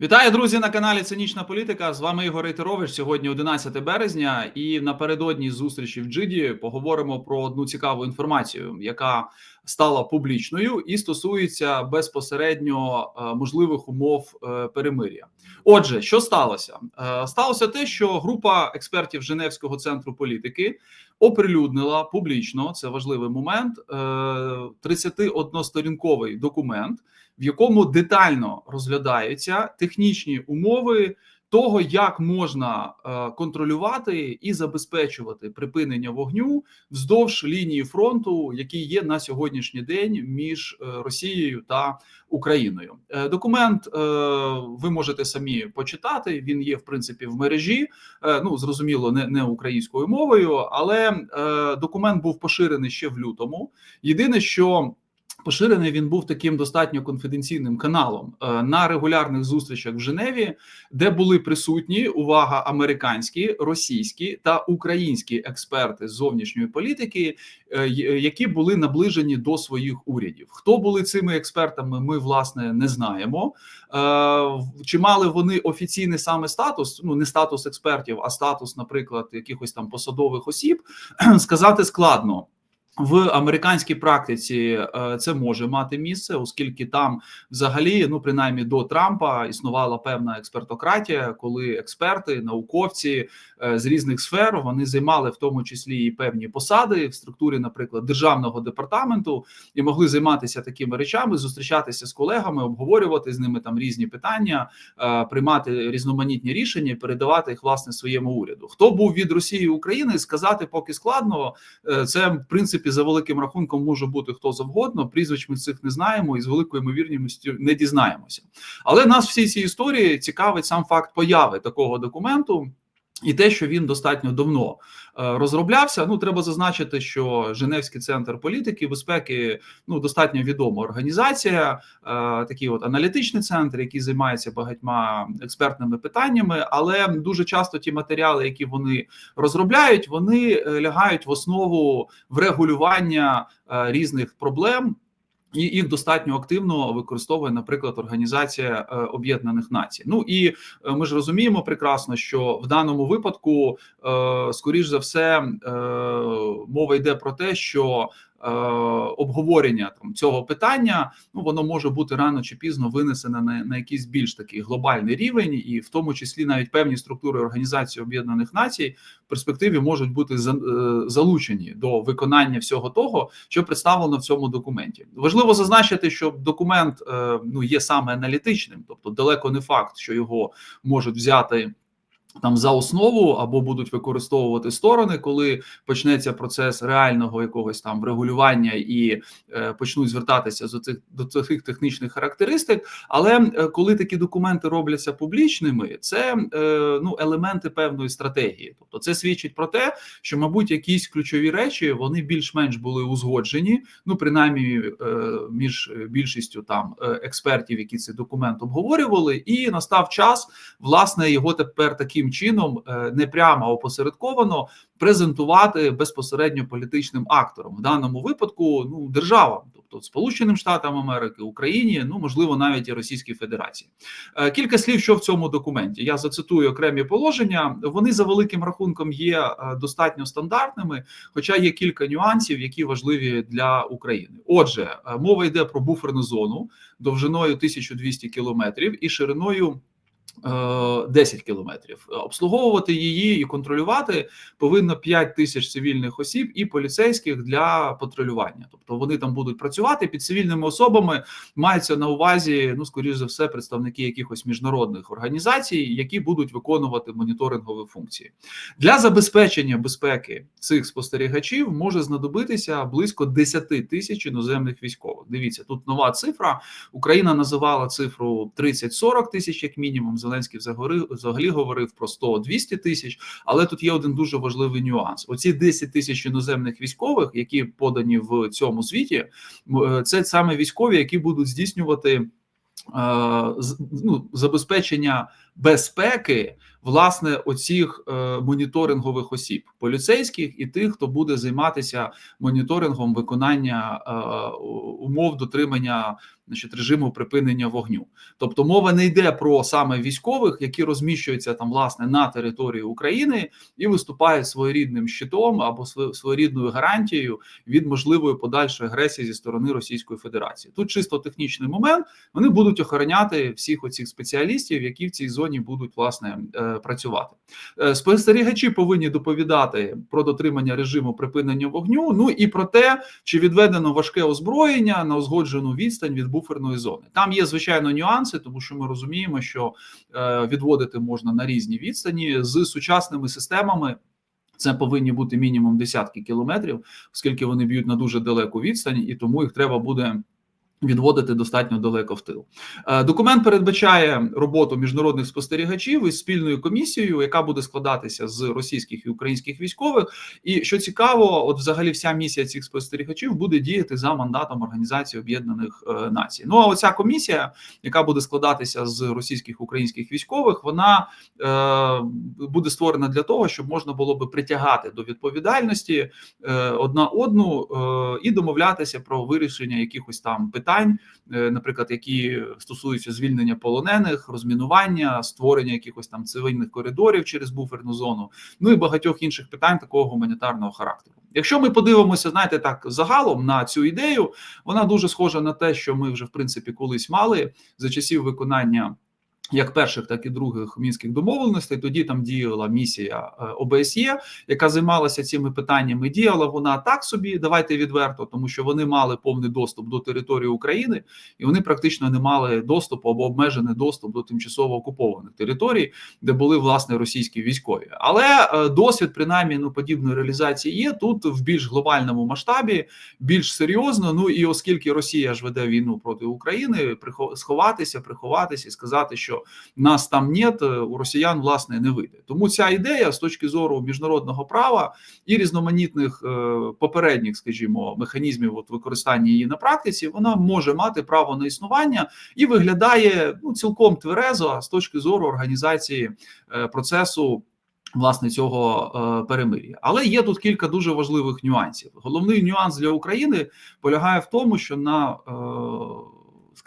Вітаю, друзі, на каналі Цинічна Політика. З вами Ігор Рейтерович. Сьогодні 11 березня, і напередодні зустрічі в Джиді поговоримо про одну цікаву інформацію, яка стала публічною і стосується безпосередньо е, можливих умов е, перемир'я. Отже, що сталося? Е, Сталося те, що група експертів Женевського центру політики оприлюднила публічно це важливий момент. 31-сторінковий документ в якому детально розглядаються технічні умови того, як можна е, контролювати і забезпечувати припинення вогню вздовж лінії фронту, який є на сьогоднішній день між е, Росією та Україною. Е, документ ви можете самі почитати. Він є в принципі в мережі. Ну зрозуміло, не не українською мовою, але документ був поширений ще в лютому. Єдине, що Поширений він був таким достатньо конфіденційним каналом е, на регулярних зустрічах в Женеві, де були присутні увага американські, російські та українські експерти з зовнішньої політики, е, які були наближені до своїх урядів. Хто були цими експертами? Ми власне не знаємо. Е, чи мали вони офіційний саме статус? Ну не статус експертів, а статус, наприклад, якихось там посадових осіб, сказати складно. В американській практиці е, це може мати місце, оскільки там, взагалі, ну принаймні до Трампа існувала певна експертократія, коли експерти, науковці е, з різних сфер вони займали в тому числі і певні посади в структурі, наприклад, державного департаменту, і могли займатися такими речами, зустрічатися з колегами, обговорювати з ними там різні питання, е, приймати різноманітні рішення, передавати їх власне своєму уряду. Хто був від Росії і України, сказати поки складно. Це в принципі принципі, за великим рахунком може бути хто завгодно. Прізвищ ми цих не знаємо і з великою ймовірністю не дізнаємося. Але нас всі ці історії цікавить сам факт появи такого документу. І те, що він достатньо давно е, розроблявся, ну треба зазначити, що Женевський центр політики і безпеки ну достатньо відома організація, е, такий от аналітичний центр, який займається багатьма експертними питаннями. Але дуже часто ті матеріали, які вони розробляють, вони е, лягають в основу врегулювання різних проблем. І їх достатньо активно використовує, наприклад, Організація е, Об'єднаних Націй. Ну і е, ми ж розуміємо прекрасно, що в даному випадку, е, скоріш за все, мова йде про те, що обговорення там цього питання, ну воно може бути рано чи пізно винесене на, на якийсь більш такий глобальний рівень, і в тому числі навіть певні структури Організації Об'єднаних Націй в перспективі можуть бути за, е, залучені до виконання всього того, що представлено в цьому документі. Важливо зазначити, що документ е, ну є саме аналітичним, тобто далеко не факт, що його можуть взяти. Там за основу або будуть використовувати сторони, коли почнеться процес реального якогось там врегулювання і е, почнуть звертатися до цих до цих технічних характеристик. Але е, коли такі документи робляться публічними, це е, ну елементи певної стратегії. Тобто, це свідчить про те, що, мабуть, якісь ключові речі вони більш-менш були узгоджені. Ну принаймні е, між більшістю там е, експертів, які цей документ обговорювали, і настав час власне його тепер таким чином е, не прямо а опосередковано презентувати безпосередньо політичним актором в даному випадку ну державам, тобто Сполученим Штатам Америки, Україні, ну можливо, навіть і Російській Федерації. Е, кілька слів, що в цьому документі я зацитую окремі положення. Вони за великим рахунком є е, достатньо стандартними, хоча є кілька нюансів, які важливі для України. Отже, мова йде про буферну зону довжиною 1200 кілометрів і шириною. 10 е, кілометрів обслуговувати її і контролювати повинно 5 тисяч цивільних осіб і поліцейських для патрулювання. Тобто вони там будуть працювати під цивільними особами. Мається на увазі, ну скоріш за все, представники якихось міжнародних організацій, які будуть виконувати моніторингові функції для забезпечення безпеки цих спостерігачів. Може знадобитися близько 10 тисяч іноземних військових. Дивіться, тут нова цифра. Україна називала цифру 30-40 тисяч, як мінімум. Зеленський взагалі говорив про 100-200 тисяч, але тут є один дуже важливий нюанс: оці 10 тисяч іноземних військових, які подані в цьому звіті, е, це саме військові, які будуть здійснювати. Е, ну, забезпечення безпеки власне оцих е, моніторингових осіб, поліцейських і тих, хто буде займатися моніторингом виконання е, умов дотримання значить, режиму припинення вогню. Тобто мова не йде про саме військових, які розміщуються там власне на території України і виступають своєрідним щитом або своєрідною гарантією від можливої подальшої агресії зі сторони Російської Федерації. Тут чисто технічний момент. Вони будуть охороняти всіх оцих спеціалістів, які в цій зоні будуть власне е, працювати. Е, спостерігачі повинні доповідати про дотримання режиму припинення вогню. Ну і про те, чи відведено важке озброєння на узгоджену відстань від буферної зони. Там є звичайно нюанси, тому що ми розуміємо, що е, відводити можна на різні відстані з сучасними системами. Це повинні бути мінімум десятки кілометрів, оскільки вони б'ють на дуже далеку відстань, і тому їх треба буде. Відводити достатньо далеко в тил. Е, документ передбачає роботу міжнародних спостерігачів із спільною комісією, яка буде складатися з російських і українських військових. І що цікаво, от взагалі вся місія цих спостерігачів буде діяти за мандатом Організації Об'єднаних е, Націй. Ну а оця комісія, яка буде складатися з російських українських військових, вона е, буде створена для того, щоб можна було би притягати до відповідальності е, одна одну е, і домовлятися про вирішення якихось там питань питань, е, наприклад, які стосуються звільнення полонених, розмінування, створення якихось там цивільних коридорів через буферну зону, ну і багатьох інших питань такого гуманітарного характеру. Якщо ми подивимося, знаєте, так загалом на цю ідею, вона дуже схожа на те, що ми вже в принципі колись мали за часів виконання. Як перших, так і других мінських домовленостей, тоді там діяла місія е, ОБСЄ, яка займалася цими питаннями. Діяла вона так собі, давайте відверто, тому що вони мали повний доступ до території України, і вони практично не мали доступу або обмежений доступ до тимчасово окупованих територій, де були власне російські військові. Але е, досвід, принаймні, ну подібної реалізації є тут в більш глобальному масштабі, більш серйозно. Ну і оскільки Росія ж веде війну проти України, сховатися, приховатися і сказати, що нас там нет, у росіян власне не вийде. Тому ця ідея з точки зору міжнародного права і різноманітних е, попередніх, скажімо, механізмів от використання її на практиці, вона може мати право на існування і виглядає ну цілком тверезо з точки зору організації е, процесу. Власне, цього е, перемир'я, але є тут кілька дуже важливих нюансів. Головний нюанс для України полягає в тому, що на е,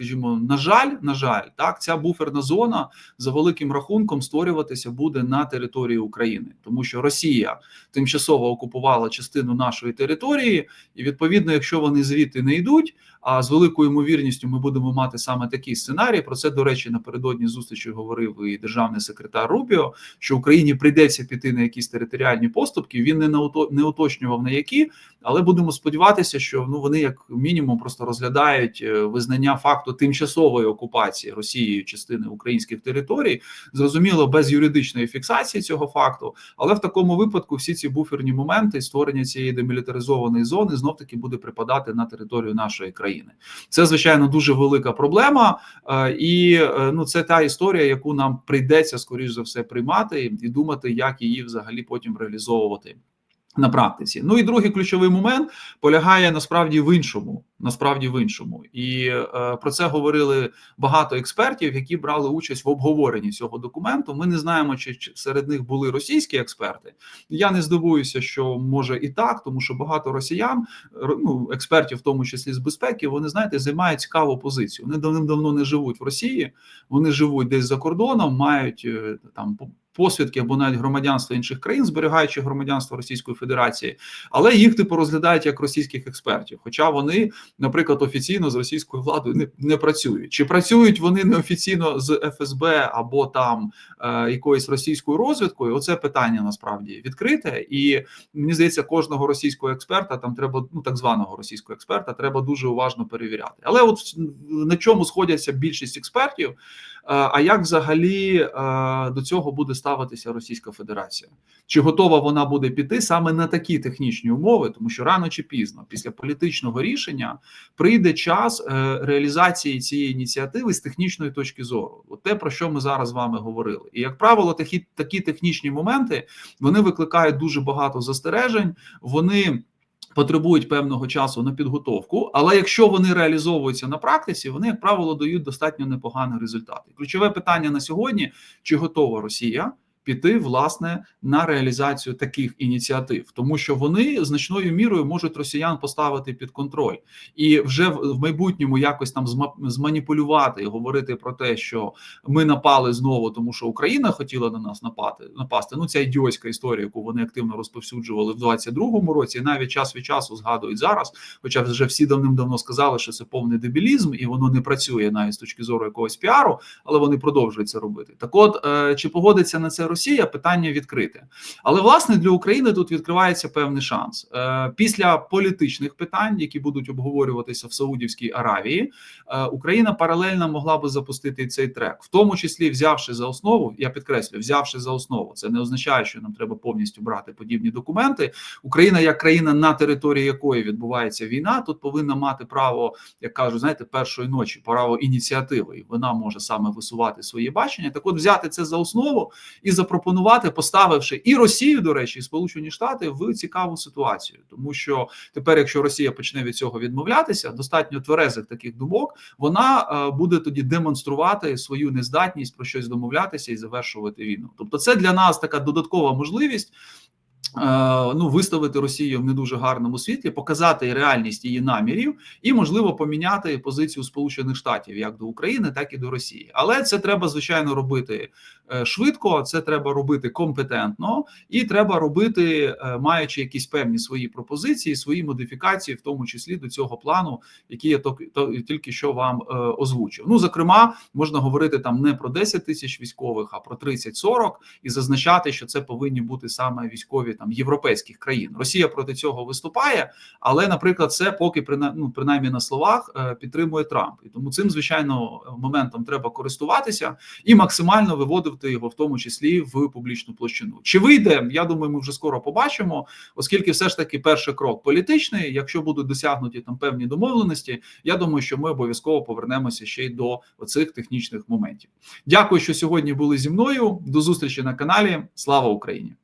скажімо, на жаль, на жаль, так ця буферна зона за великим рахунком створюватися буде на території України, тому що Росія тимчасово окупувала частину нашої території, і відповідно, якщо вони звідти не йдуть. А з великою ймовірністю ми будемо мати саме такий сценарій. Про це до речі напередодні зустрічі говорив і державний секретар Рубіо, що Україні прийдеться піти на якісь територіальні поступки. Він не не уточнював на які, але будемо сподіватися, що ну вони як мінімум просто розглядають е, визнання факту тимчасової окупації Росією частини українських територій, зрозуміло без юридичної фіксації цього факту. Але в такому випадку всі ці буферні моменти створення цієї демілітаризованої зони знов таки буде припадати на територію нашої країни. України. Це звичайно дуже велика проблема, е, і е, ну це та історія, яку нам прийдеться скоріш за все приймати і думати, як її взагалі потім реалізовувати. На практиці, ну і другий ключовий момент полягає насправді в іншому. Насправді в іншому, і е, про це говорили багато експертів, які брали участь в обговоренні цього документу. Ми не знаємо, чи серед них були російські експерти. Я не здивуюся, що може і так, тому що багато росіян, ну експертів, в тому числі з безпеки, вони знаєте, займають цікаву позицію. Вони давним-давно не живуть в Росії, вони живуть десь за кордоном, мають е, там посвідки або навіть громадянство інших країн, зберігаючи громадянство Російської Федерації, але їх типу розглядають як російських експертів. Хоча вони, наприклад, офіційно з російською владою не не працюють. Чи працюють вони неофіційно з ФСБ або там е, якоюсь російською розвідкою? Оце питання насправді відкрите, і мені здається, кожного російського експерта там треба, ну так званого російського експерта, треба дуже уважно перевіряти. Але от на чому сходяться більшість експертів? А як взагалі до цього буде ставитися Російська Федерація? Чи готова вона буде піти саме на такі технічні умови? Тому що рано чи пізно, після політичного рішення, прийде час е, реалізації цієї ініціативи з технічної точки зору? От те про що ми зараз з вами говорили, і як правило, такі такі технічні моменти вони викликають дуже багато застережень. Вони Потребують певного часу на підготовку, але якщо вони реалізовуються на практиці, вони, як правило, дають достатньо непоганий результат. Ключове питання на сьогодні: чи готова Росія піти власне на реалізацію таких ініціатив, тому що вони значною мірою можуть росіян поставити під контроль і вже в майбутньому якось там зма- зманіпулювати, говорити про те, що ми напали знову, тому що Україна хотіла на нас напати напасти. Ну ця ідіотська історія, яку вони активно розповсюджували в 22-му році, і навіть час від часу згадують зараз. Хоча вже всі давним-давно сказали, що це повний дебілізм, і воно не працює навіть з точки зору якогось піару, але вони продовжують це робити. Так, от е, чи погодиться на це Росія? Питання відкрите. Але власне для України тут відкривається певний шанс Е, після політичних питань, які будуть обговорюватися в Саудівській Аравії. е, Україна паралельно могла би запустити цей трек, в тому числі взявши за основу. Я підкреслю, взявши за основу. Це не означає, що нам треба повністю брати подібні документи. Україна, як країна, на території якої відбувається війна, тут повинна мати право, як кажуть, знаєте, першої ночі право ініціативи, і вона може саме висувати свої бачення. Так, от взяти це за основу і запропонувати, поставивши і Росію, до речі, і Сполучені Штати в цікаву ситуацію, тому що тепер, якщо Росія почне від цього відмовлятися, достатньо тверезих таких думок, вона е, буде тоді демонструвати свою нездатність про щось домовлятися і завершувати війну. Тобто, це для нас така додаткова можливість. Е, Ну, виставити Росію в не дуже гарному світлі, показати реальність її намірів, і можливо поміняти позицію Сполучених Штатів як до України, так і до Росії. Але це треба звичайно робити е, швидко, це треба робити компетентно, і треба робити, е, маючи якісь певні свої пропозиції, свої модифікації, в тому числі до цього плану, який я тільки що вам озвучив. Ну зокрема, можна говорити там не про 10 тисяч військових, а про 30-40, і зазначати, що це повинні бути саме військові там європейських країн. Росія проти цього виступає, але, наприклад, це поки ну, принаймні на словах е, підтримує Трамп. І тому цим звичайно моментом треба користуватися і максимально виводити його, в тому числі в публічну площину. Чи вийде? Я думаю, ми вже скоро побачимо, оскільки все ж таки перший крок політичний. Якщо будуть досягнуті там певні домовленості, я думаю, що ми обов'язково повернемося ще й до оцих технічних моментів. Дякую, що сьогодні були зі мною. До зустрічі на каналі. Слава Україні!